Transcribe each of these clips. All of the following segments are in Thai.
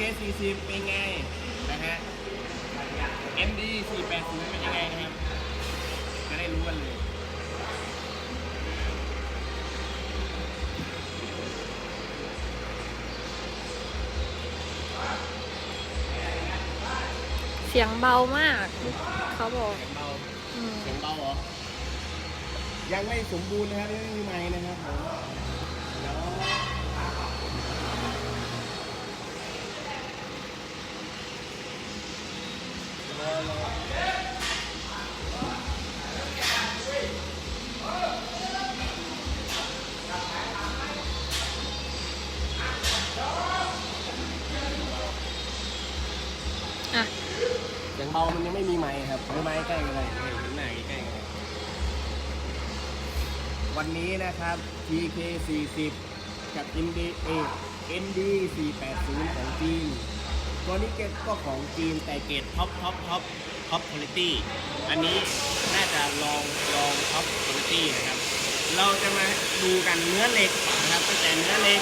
MK40 เป็นไงนะฮะ MD480 เป็นยังไงนะครับจะได้รู้กันเลยเสียงเบามาก เขาบอกเสียงเบาอืม เสียงเบาเหรอ ยังไม่สมบูรณ์นะครับยังไม่มีไม้นะครับผม ไม้ครับหรือไม้ใกล้กันเลยห็นหน้าใกล้กันเลยวันนี้นะครับ TK 40กับ ND เอ ND 480 ของจีน ตัวนี้เกรดก็ของจีนแต่เกรดท็อปท็อปท็อปท็อปคุณภาพอันนี้น่าจะลองลองท็อปคุณภาพนะครับ เราจะมาดูกันเนื้อเหล็กนะครับตั้งแต่เนื้อเหล็ก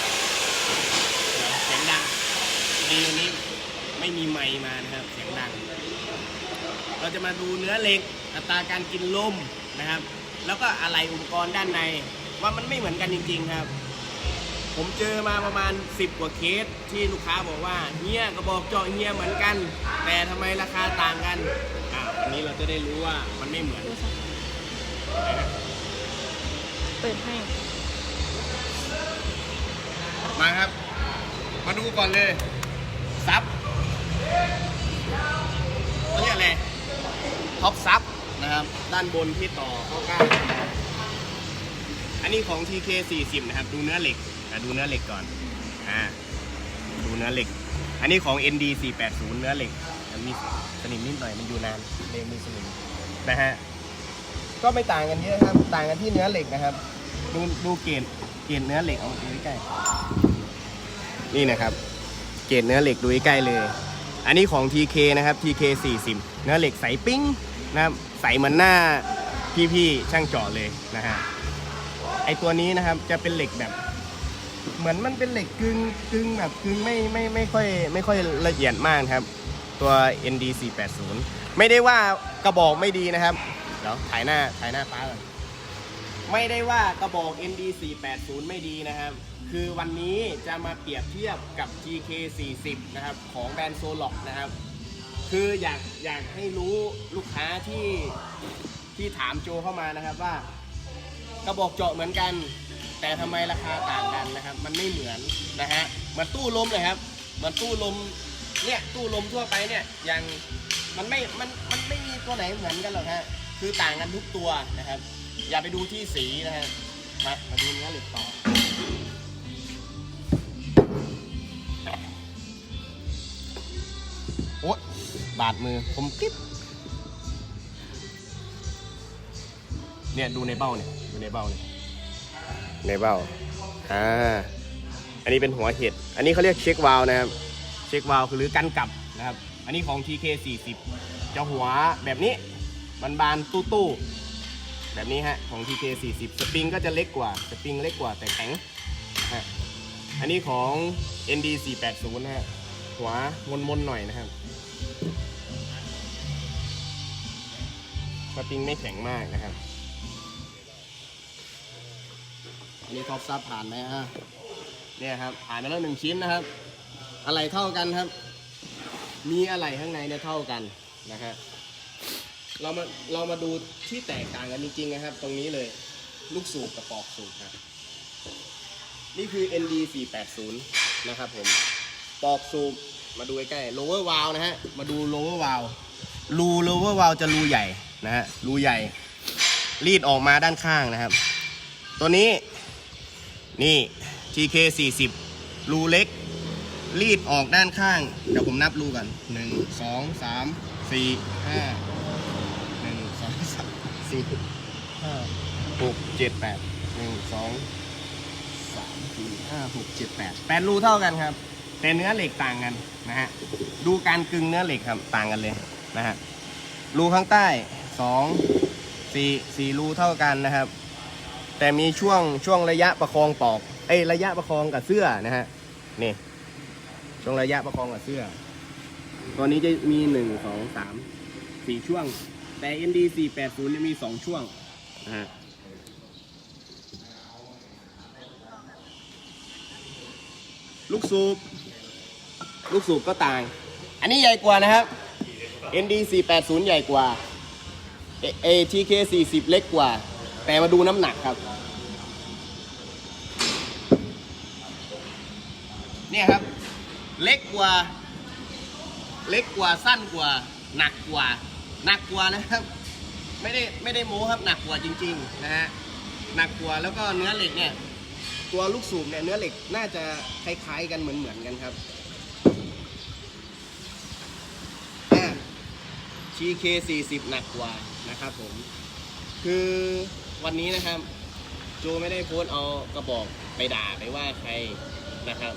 เสียงดังดีวันนี้ไม่มีไมค์มานะครับเสียงดัง เราจะมาดูเนื้อเหล็กอัตราการกินลมนะครับ แล้วก็อะไรอุปกรณ์ด้านใน ว่ามันไม่เหมือนกันจริง ๆครับ ผมเจอมาประมาณ 10 กว่าเคสที่ลูกค้าบอกว่าเฮียกระบอกเจาะเฮียเหมือนกัน แต่ทำไมราคาต่างกันอ่าวันนี้เราจะได้รู้ว่ามันไม่เหมือนดูสักเปิดให้ มาครับ มาดูก่อนเลยซับ เขาเรียกอะไรท็อปซับนะครับ ด้านบนที่ต่อเข้าก้านอันนี้ของ TK 40นะครับ ดูเนื้อเหล็กอะดูเนื้อเหล็กก่อนอ่าดูเนื้อเหล็ก อันนี้ของ ND 480เนื้อเหล็กมีสนิมนิดหน่อยมันอยู่นานเลงมีสนิมนะฮะก็ไม่ต่างกันเยอะครับ ต่างกันที่เนื้อเหล็กนะครับ ดูดูเกณฑ์เกณฑ์เนื้อเหล็กเอามาดูใกล้นี่นะครับ เกณฑ์เนื้อเหล็กดูใกล้เลย อันนี้ของ TK นะครับ TK 40เนื้อเหล็กใสปิ้งนะครับใสเหมือนหน้าพี่ๆช่างเจาะเลยนะฮะไอตัวนี้นะครับจะเป็นเหล็กแบบ เหมือนมันเป็นเหล็กกึ่งกึ่งแบบกึ่งไม่ไม่ไม่ค่อยไม่ค่อยละเอียดมากครับ ตัว ND 480ไม่ได้ว่ากระบอกไม่ดีนะครับเดี๋ยวถ่ายหน้าถ่ายหน้าป้าก่อน ไม่ได้ว่ากระบอก ND 480ไม่ดีนะครับ คือวันนี้จะมาเปรียบเทียบกับ GK 40นะครับ ของแบรนด์โซล็อกนะครับ คืออยากอยากให้รู้ลูกค้าที่ที่ถามโจเข้ามานะครับว่ากระบอกเจาะเหมือนกัน แต่ทำไมราคาต่างกันนะครับ มันไม่เหมือนนะฮะมือนตู้ลมเลยครับมือนตู้ลมเนี่ยตู้ลมทั่วไปเนี่ยยังมันไม่มันมันไม่มีตัวไหนเหมือนกันหรอกฮะคือต่างกันทุกตัวนะครับ อย่าไปดูที่สีนะฮะมามาดูเนื้อเหล็กต่อ โอ๊ยบาดมือผมกิ๊บเนี่ยดูในเบ้าเนี่ยดูในเบ้าเนี่ยในเบ้าอ่าอันนี้เป็นหัวเห็ด อันนี้เขาเรียกเช็ควาล์วนะครับ เช็ควาล์วคือหรือกันกลับนะครับ อันนี้ของ TK 40จะหัวแบบนี้มันบานตู้ตู้ๆ แบบนี้ฮะของ TK 40สปริงก็จะเล็กกว่าสปริงเล็กกว่าแต่แข็งฮะอันนี้ของ ND 480นะฮะหัวมนๆหน่อยนะครับสปริงไม่แข็งมากนะครับอันนี้ท็อปซับผ่านไหมฮะเนี่ยครับผ่านไปแล้วหนึ่งชิ้นนะครับ อะไรเท่ากันครับ มีอะไรข้างในเนี่ยเท่ากันนะฮะ เรามาเรามาดูที่แตกต่างกันจริงๆนะครับ ตรงนี้เลย ลูกสูบกระปอกสูบครับ นี่คือ ND 480นะครับผม ปอกสูบมาดูใกล้ๆ lower valve นะฮะ มาดู lower valve รู lower valve จะรูใหญ่นะฮะ รูใหญ่ รีดออกมาด้านข้างนะครับ ตัวนี้ นี่ TK 40รูเล็ก รีดออกด้านข้าง เดี๋ยวผมนับรูกัน 1 2 3 4 5 สี่ห้าหกเจ็ดแปดหนึ่งสองสามสี่ห้าหกเจ็ดแปดแปดรูเท่ากันครับ แต่เนื้อเหล็กต่างกันนะฮะดูการกึงเนื้อเหล็กครับต่างกันเลยนะฮะรูข้างใต้สองสี่สี่รูเท่ากันนะครับ แต่มีช่วงช่วงระยะประคองปอกเอ้ระยะประคองกับเสื้อนะฮะนี่ช่วงระยะประคองกับเสื้อ ตัวนี้จะมีหนึ่งสองสามสี่ช่วง แต่ ND 480เนี่ยมีสองช่วงนะฮะลูกสูบ ลูกสูบก็ต่าง อันนี้ใหญ่กว่านะครับ ND 480ใหญ่กว่า ATK 40 เล็กกว่า แต่มาดูน้ำหนักครับ เนี่ยครับ เล็กกว่า เล็กกว่าสั้นกว่า หนักกว่า หนักกว่านะครับ ไม่ได้ไม่ได้โม้ครับหนักกว่าจริงๆนะฮะหนักกว่าแล้วก็เนื้อเหล็กเนี่ยตัวลูกสูบเนี่ยเนื้อเหล็กน่าจะคล้ายๆกันเหมือนๆกันครับอ่า TK 40หนักกว่านะครับผม คือวันนี้นะครับโจไม่ได้โพสเอากระบอกไปด่าไปว่าใครนะครับ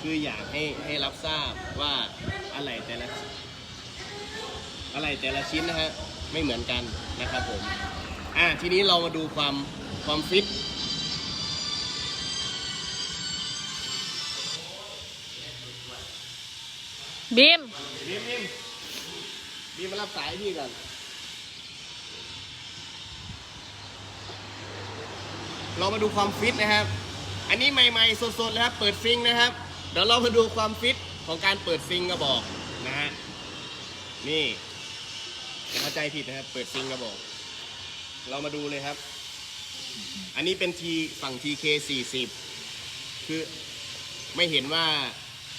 คืออยากให้ให้รับทราบว่าอะไรแต่ละ อะไรแต่ละชิ้นนะฮะไม่เหมือนกันนะครับผมอ่าทีนี้เรามาดูความความฟิตบีมบีมบีมบีมมารับสายพี่ก่อนเรามาดูความฟิตนะครับ อันนี้ใหม่ๆสดๆเลยครับ เปิดฟิงนะครับ เดี๋ยวเรามาดูความฟิตของการเปิดฟิงกระบอกนะฮะ นี่อย่า เข้าใจผิดนะครับ เปิดฟิงกระบอก เรามาดูเลยครับ อันนี้เป็นทีฝั่ง TK 40 คือไม่เห็นว่า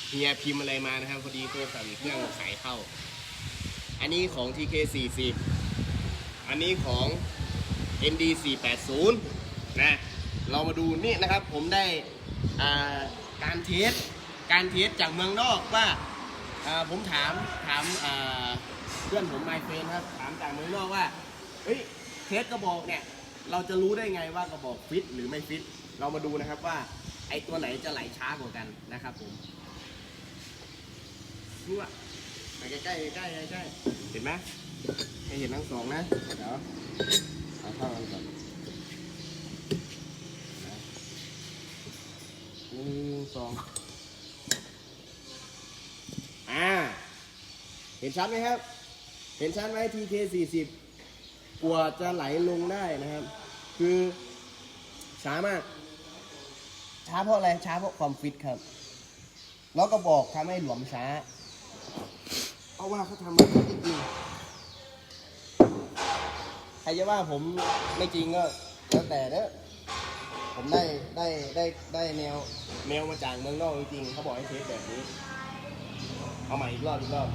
เฮียพิมพ์อะไรมานะครับ พอดีตัวสั่นเครื่องสายเข้า อันนี้ของ TK 40 อันนี้ของ ND 480นะเรามาดูนี่นะครับผมได้การเทสการเทสจากเมืองนอกว่าาผมถามถามา พื่อนผมไมเฟนครับถามจากเมืองนอกว่าเฮ้ยเทสกระบอกเนี่ย เราจะรู้ได้ไงว่ากระบอกฟิตหรือไม่ฟิต เรามาดูนะครับว่าไอตัวไหนจะไหลช้ากว่ากันนะครับผมดูอะไปใกล้ๆใกล้ใกล้เห็นไหมให้เห็นทั้งสองนะเดี๋ยวเอาเข้ากันก่อนหนึ่งสองอ่า เห็นชัดไหมครับ เห็นชัดไหม TK 40กว่าจะไหลลงได้นะครับ คือช้ามาก ช้าเพราะอะไร ช้าเพราะความฟิตครับ แล้วก็บอกทำให้หลวมช้า เพราะว่าเขาทำมาจริงใครจะว่าผมไม่จริงก็แล้วแต่เนอะผมได้ได้ได้ได้แนวแนวมาจากเมืองนอกจริงๆเขาบอกให้เทสแบบนี้ เอาใหม่อีกรอบอีกรอบ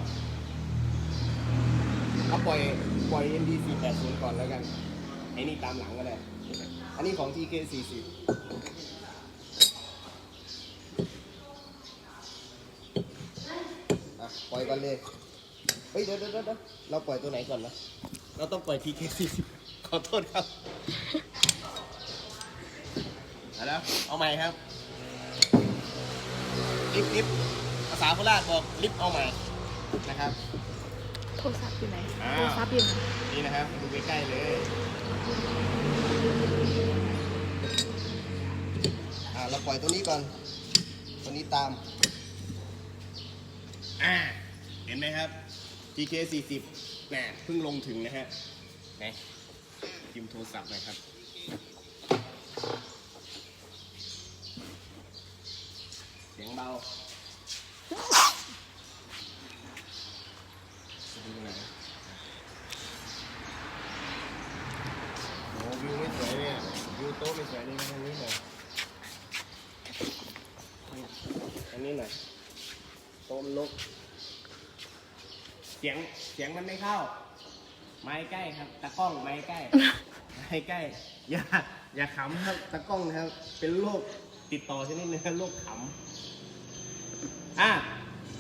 เอาปล่อยปล่อย ND 480ก่อนแล้วกันไอ้นี่ตามหลังก็ได้ อันนี้ของ TK 40อะปล่อยก่อนเลย เฮ้ยเดี๋ยวเดี๋ยวเดี๋ยวเราปล่อยตัวไหนก่อนนะ เราต้องปล่อย TK 40ขอโทษครับเอาแล้วเอาใหม่ครับ ลิฟต์ลิฟต์ภาษาโคราชบอกลิฟต์เอาใหม่นะครับโท รศัพท์อยู่ไหนอ้าว โทรศัพท์อยู่ไหนนี่นะครับ ดูใกล้ๆเลยอ่าเราปล่อยตัวนี้ก่อน ตัวนี้ตาม อ่า เห็นไหมครับ TK 40แหมเพิ่งลงถึงนะฮะไหนพิมพ์โทรศัพท์หน่อยครับ เสียงเบาดูหน่อยโอ้วิวไม่สวยเนี่ยวิวโต๊ะไม่สวยเลยนะทางนี้หน่อยอันนี้หน่อยโต๊ะมันลกเสียงเสียงมันไม่เข้า ไม้ใกล้ครับ ตะกล้องไม้ใกล้ ไม้ใกล้ อย่าอย่าขำครับตะกล้องนะครับ เป็นโรคติดต่อชนิดหนึงครับโรคขำอะ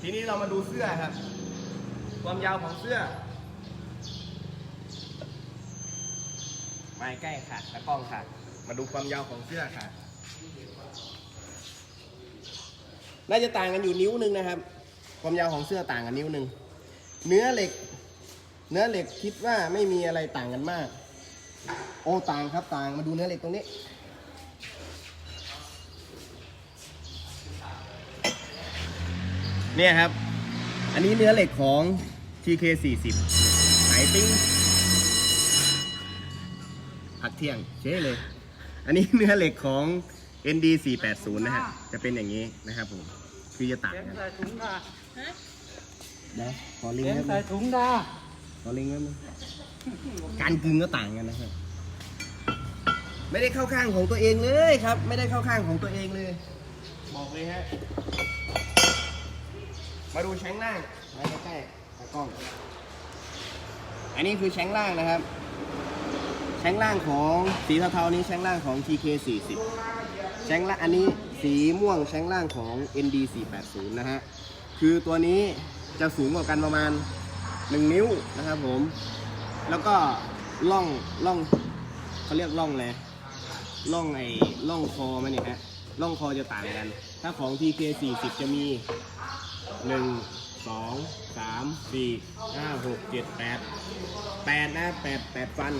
ทีนี้เรามาดูเสื้อครับ ความยาวของเสื้อ ไม้ใกล้ค่ะตะกล้องค่ะ มาดูความยาวของเสื้อค่ะ น่าจะต่างกันอยู่นิ้วหนึ่งนะครับ ความยาวของเสื้อต่างกันนิ้วหนึ่ง เนื้อเหล็ก เนื้อเหล็กคิดว่าไม่มีอะไรต่างกันมาก โอ้ต่างครับต่างมาดูเนื้อเหล็กตรงนี้ เนี่ยครับ อันนี้เนื้อเหล็กของ TK 40ไหนติ้งพักเที่ยงเช่เลย อันนี้เนื้อเหล็กของ ND 480นะฮะ จะเป็นอย่างนี้นะครับผม คือจะต่างกันใส่ถุงค่ะ นะขอลิงเข็ก์มไว้ใส่ถุงค่ะขอลิงก์ไว้มั้ยการกึงก็ต่างกันนะครับ ไม่ได้เข้าข้างของตัวเองเลยครับ ไม่ได้เข้าข้างของตัวเองเลย บอกเลยฮะ มาดูแชงล่างมาใกล้ๆตากล้อง อันนี้คือแชงล่างนะครับ แชงล่างของสีเทาๆนี้แชงล่างของ TK 40แชงล่างอันนี้สีม่วงแชงล่างของ ND 480นะฮะ คือตัวนี้ จะสูงกว่ากันประมาณ 1 นิ้วนะครับผม แล้วก็ล่องล่องเขาเรียกล่องเลยล่องไอ้ล่องคอมันเนี่ยฮะล่องคอจะต่างกัน ถ้าของ TK 40 จะมี 1 2 3 4 5 6 7 8 8 นะ 8 8 ฟัน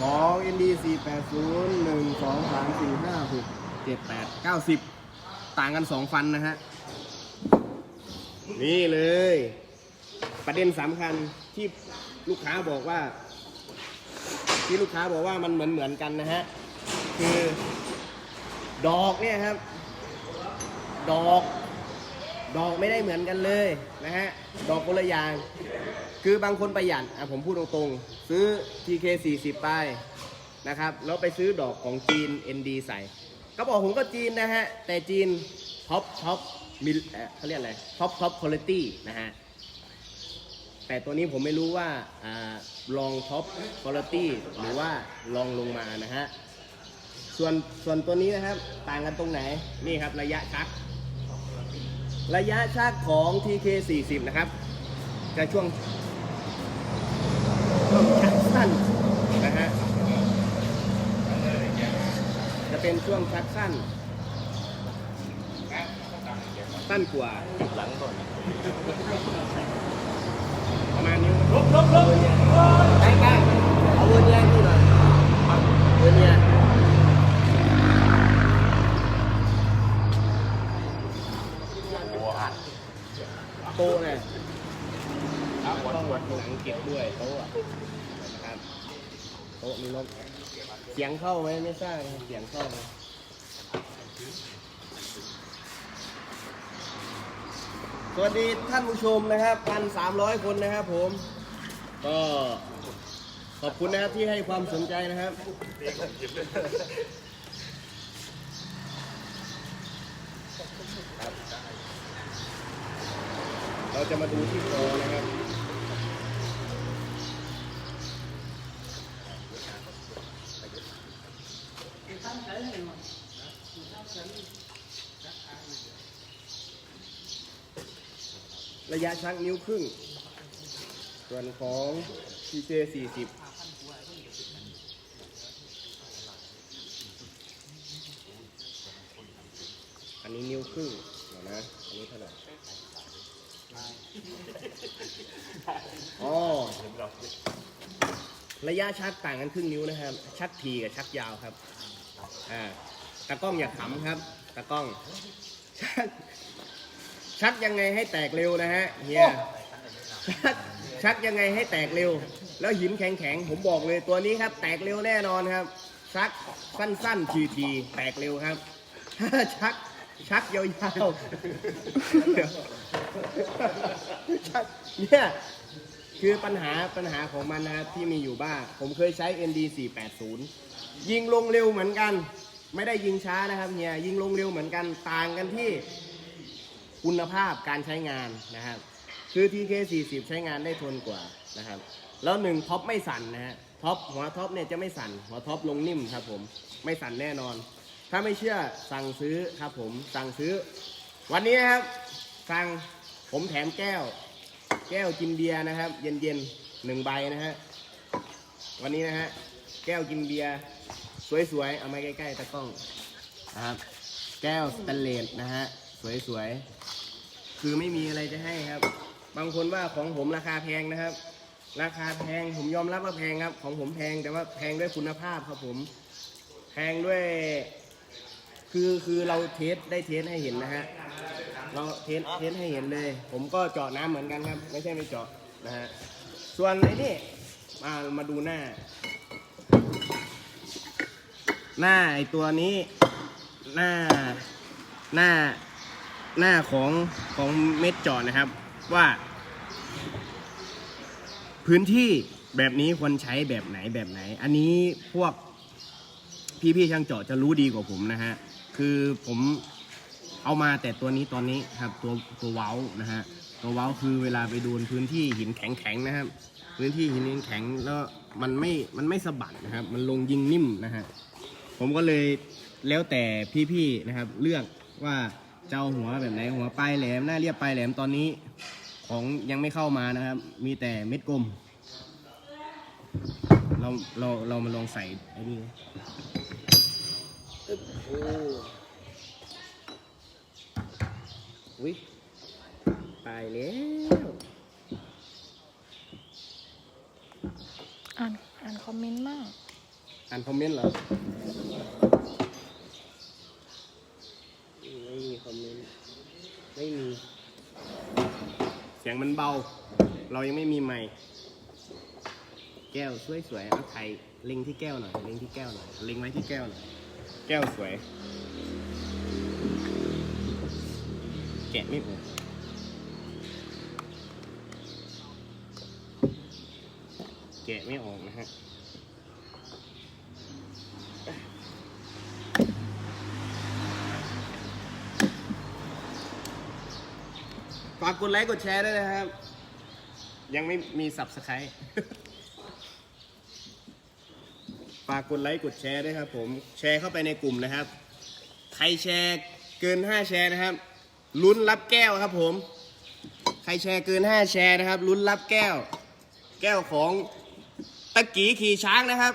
ของ ND 480 1 2 3 4 5 6 7 8 90 ต่างกัน 2 ฟันนะฮะ นี่เลย ประเด็นสำคัญที่ลูกค้าบอกว่า ที่ลูกค้าบอกว่ามันเหมือนเหมือนกันนะฮะ คือ ดอกเนี่ยครับ ดอก ดอกไม่ได้เหมือนกันเลยนะฮะ ดอกคนละอย่าง คือบางคนประหยัดอะผมพูดตรงๆ ซื้อ TK 40ไปนะครับ แล้วไปซื้อดอกของจีน ND ใส่ ก็บอกผมก็จีนนะฮะ แต่จีนท็อปท็อป มิลเขาเรียกอะไรท็อปท็อปคุณภาพนะฮะแต่ตัวนี้ผมไม่รู้ว่าอลองท็อปคุณภาพหรือว่าลองลงมานะฮะส่วนส่วนตัวนี้นะครับ ต่างกันตรงไหนนี่ครับระยะชัก ระยะชักของ TK 40นะครับจะช่วงช่วงชักสั้นนะฮะจะเป็นช่วงชักสั้น สั้นกว่าหลังก่อนประมาณนี้ลบลบลบใกล้ใกล้เอาเวอร์เนียนี่หน่อยเวอร์เนียโตะเนี่ยต้องวัดหลังเก็บด้วยโต๊ะนะครับโต๊ะมีรถเสียงเข้าไหมไม่ทราบเสียงเข้าไหม สวัสดีท่านผู้ชมนะครับพันสามร้อยคนนะครับผม ก็ขอบคุณนะครับที่ให้ความสนใจนะครับ เราจะมาดูที่คอนะครับ ระยะชักนิ้วครึ่ง ส่วนของ TJ 40อันนี้นิ้วครึ่งเดี๋ยวนะ อันนี้เท่าไหร่อ๋อระยะชักต่างกันครึ่งนิ้วนะครับ ชักทีกับชักยาวครับ อ่าตากล้องอย่าขำครับตากล้อง ชัก ชักยังไงให้แตกเร็วนะฮะเฮียชักชักยังไงให้แตกเร็ว แล้วหินแข็งๆผมบอกเลยตัวนี้ครับ แตกเร็วแน่นอนครับ ชักสั้นๆทีๆแตกเร็วครับถ้าชักชักยาวๆเดี๋ยวชักเนี่ยคือปัญหาปัญหาของมันนะครับที่มีอยู่บ้างผมเคยใช้ ND 480ยิงลงเร็วเหมือนกัน ไม่ได้ยิงช้านะครับเฮียยิงลงเร็วเหมือนกันต่างกันที่ คุณภาพการใช้งานนะครับ คือ TK 40 ใช้งานได้ทนกว่านะครับ แล้วหนึ่งท็อปไม่สั่นนะฮะท็อปหัวท็อปเนี่ยจะไม่สั่นหัวท็อปลงนิ่มครับผมไม่สั่นแน่นอน ถ้าไม่เชื่อสั่งซื้อครับผมสั่งซื้อ วันนี้นะครับสั่งผมแถมแก้ว แก้วกินเบียร์นะครับ เย็นๆหนึ่งใบนะฮะวันนี้นะฮะแก้วกินเบียร์สวยๆ เอามาใกล้ๆตะกล้องนะครับ แก้วสแตนเลสนะฮะ สวยๆ คือไม่มีอะไรจะให้ครับ บางคนว่าของผมราคาแพงนะครับ ราคาแพงผมยอมรับว่าแพงครับ ของผมแพงแต่ว่าแพงด้วยคุณภาพครับผม แพงด้วย คือคือเราเทสได้เทสให้เห็นนะฮะเราเทสเทสให้เห็นเลย ผมก็เจาะน้ำเหมือนกันครับ ไม่ใช่ไม่เจาะนะฮะส่วนไอ้นี่มามาดูหน้า หน้าไอตัวนี้ หน้าหน้า หน้าของของเม็ดจาะนะครับว่า พื้นที่แบบนี้ควรใช้แบบไหนแบบไหน อันนี้พวกพี่ๆช่างเจาะจะรู้ดีกว่าผมนะฮะคือผมเอามาแต่ตัวนี้ตอนนี้ครับตัวตัวเว้านะฮะตัวเว้าคือเวลาไปดูพื้นที่หินแข็งๆนะครับ พื้นที่หินแข็งแล้วมันไม่มันไม่สะบัดนะครับ มันลงยิงนิ่มนะฮะผมก็เลยแล้วแต่พี่ๆนะครับ เลือกว่า เอาหัวแบบไหนหัวปลายแหลมหน้าเรียบปลายแหลมตอนนี้ ของยังไม่เข้ามานะครับ มีแต่เม็ดกลม เราเราเรามาลองใส่ไอ้นี่นะอึ๊บโอ้วิตายแล้วอ่านอ่านคอมเมนต์มาก อ่านคอมเมนต์เหรอ ไม่มีคอมเมนต์ ไม่มี เสียงมันเบา เรายังไม่มีไมค์แก้วสวยๆเอาไข่เล็งที่แก้วหน่อยเล็งที่แก้วหน่อยเล็งไว้ที่แก้วหน่อยแก้วสวย แกะไม่ออกแกะไม่ออกนะฮะากกดไลค์กดแชร์ด้วยนะครับ ยังไม่มีสับสไครฝากกดไลค์กดแชร์ด้วยครับ ผมแชร์เข้าไปในกลุ่มนะครับ ใครแชร์เกิน 5 แชร์นะครับ ลุ้นรับแก้วครับ ผม ใครแชร์เกิน 5 แชร์นะครับ ลุ้นรับแก้ว แก้วของตะกีขี่ช้างนะครับ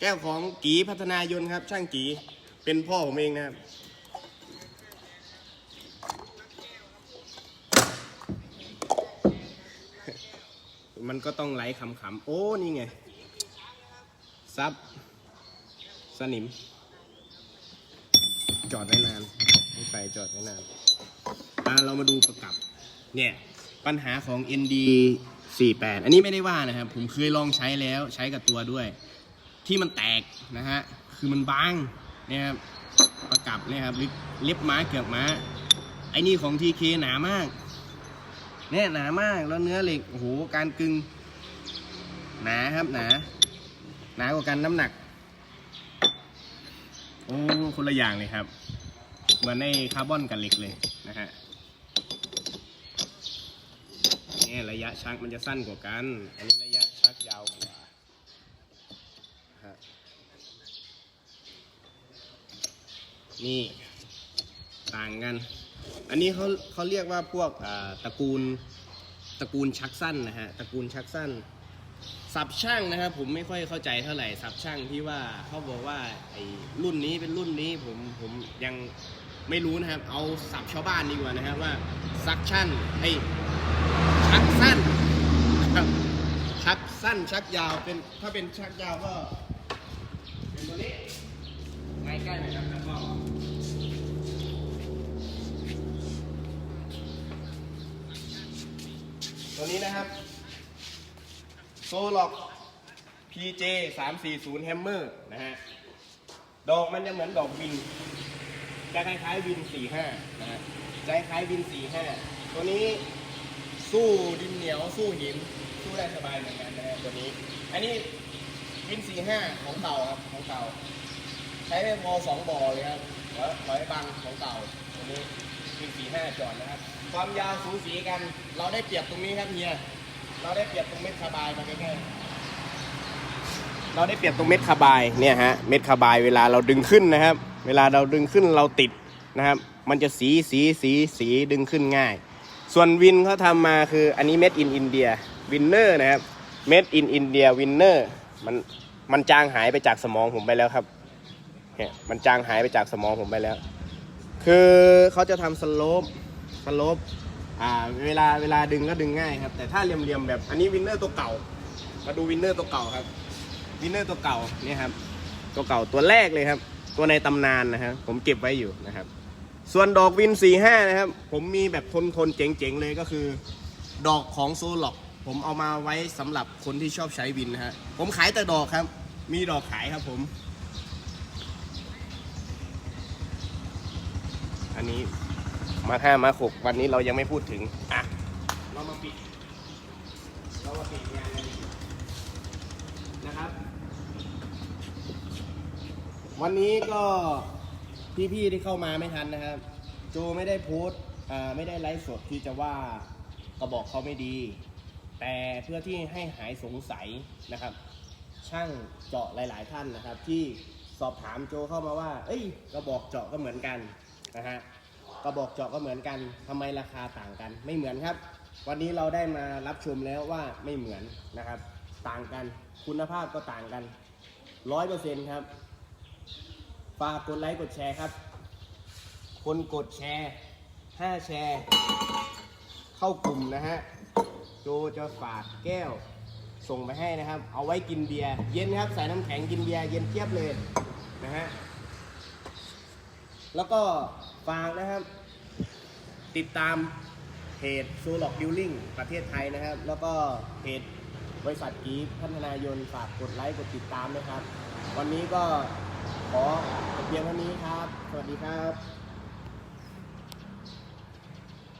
แก้วของกีพัฒนายน์ครับ ช่างกีเป็นพ่อผมเองนะครับ มันก็ต้องไลค์ขำๆโอ้ นี่ไง ซับ สนิม จอดไว้นานไม่ใส่จอดไว้นานอ่าเรามาดูประกับ เนี่ย ปัญหาของ ND 48 อันนี้ไม่ได้ว่านะครับ ผมเคยลองใช้แล้วใช้กับตัวด้วย ที่มันแตกนะฮะ คือมันบางเนี่ยครับประกับเนี่ยครับเล็บม้าเกือกม้า ไอ้นี่ของ TK หนามาก เนี่ยหนามากแล้วเนื้อเหล็กโอ้โหการกึงหนาครับหนา หนากว่ากันน้ำหนักโอ้คนละอย่างเลยครับเหมือนในคาร์บอนกับเหล็กเลยนะฮะเนี่ยระยะชักมันจะสั้นกว่ากัน อันนี้ระยะชักยาวกว่าฮะนี่ต่างกัน อันนี้เขาเขาเรียกว่าพวกตระกูลตระกูลชักสั้นนะฮะตระกูลชักสั้นสับช่างนะครับผมไม่ค่อยเข้าใจเท่าไหร่สับช่างที่ว่าเขาบอกว่าไอ้รุ่นนี้เป็นรุ่นนี้ผมผมยังไม่รู้นะครับ เอาสับชาวบ้านดีกว่านะครับว่าซักชั่นไอ้ชักสั้นครับชักสั้นชักยาวเป็นถ้าเป็นชักยาวก็เป็นตัวนี้ใกล้ๆหน่อยครับแล้วก็ ตัวนี้นะครับโซล็อก PJ 3 4 0 Hammer นะฮะ ดอกมันจะเหมือนดอกวิน จะคล้ายๆวิน 45 นะฮะจะคล้ายๆวิน 45 ตัวนี้สู้ดินเหนียวสู้หิน สู้ได้สบายเหมือนกันนะฮะตัวนี้ อันนี้วิน 45 ของเก่าครับของเก่า ใช้ไม่พอสองบ่อเลยครับร้อยร้อยบังของเก่าตัวนี้วิน 45 จอดนะครับ ความยาวสูสีกัน เราได้เปรียบตรงนี้ครับเฮีย เราได้เปรียบตรงเม็ดคาบายมาใกล้ๆเราได้เปรียบตรงเม็ดคาบายเนี่ยฮะ เม็ดคาบายเวลาเราดึงขึ้นนะครับ เวลาเราดึงขึ้นเราติดนะครับ มันจะสีสีสีสีดึงขึ้นง่าย ส่วนวินเขาทำมาคืออันนี้เม็ดอินอินเดียวินเนอร์นะครับ เม็ดอินอินเดียวินเนอร์มันมันจางหายไปจากสมองผมไปแล้วครับเนี่ยมันจางหายไปจากสมองผมไปแล้ว คือเขาจะทำสโลป สโลปอ่าเวลาเวลาดึงก็ดึงง่ายครับ แต่ถ้าเหลี่ยมๆแบบอันนี้วินเนอร์ตัวเก่า มาดูวินเนอร์ตัวเก่าครับวินเนอร์ตัวเก่าเนี่ยครับตัวเก่าตัวแรกเลยครับ ตัวในตำนานนะครับผมเก็บไว้อยู่นะครับ ส่วนดอกวิน 45 นะครับ ผมมีแบบทนทนเจ๋งๆเลยก็คือ ดอกของโซล็อกผมเอามาไว้สำหรับคนที่ชอบใช้วินนะฮะผมขายแต่ดอกครับ มีดอกขายครับผม อันนี้ มาห้ามาหกวันนี้เรายังไม่พูดถึง อะ เรามาปิด เรามาปิดงานกันนะครับ วันนี้ก็พี่ๆที่เข้ามาไม่ทันนะครับ โจไม่ได้โพสต์อ่าไม่ได้ไลฟ์สดที่จะว่ากระบอกเขาไม่ดี แต่เพื่อที่ให้หายสงสัยนะครับ ช่างเจาะหลาย ๆ ท่านนะครับ ที่สอบถามโจเข้ามาว่า เอ้ยกระบอกเจาะก็เหมือนกันนะฮะ กระบอกเจาะก็เหมือนกันทำไมราคาต่างกัน ไม่เหมือนครับ วันนี้เราได้มารับชมแล้วว่าไม่เหมือนนะครับ ต่างกันคุณภาพก็ต่างกันร้อยเปอร์เซ็นต์ครับฝากกดไลค์กดแชร์ครับ คนกดแชร์5แชร์ เข้ากลุ่มนะฮะโจจะฝากแก้วส่งไปให้นะครับ เอาไว้กินเบียร์เย็นครับใส่น้ำแข็งกินเบียร์เย็นเทียบเลยนะฮะแล้วก็ฝากนะครับ ติดตามเพจซูล็อกดิวลิ่งประเทศไทยนะครับ แล้วก็เพจบริษัทกีฟพัฒนายนฝากกดไลค์กดติดตามนะครับ วันนี้ก็ขอเพียงเท่านี้ครับ สวัสดีครับ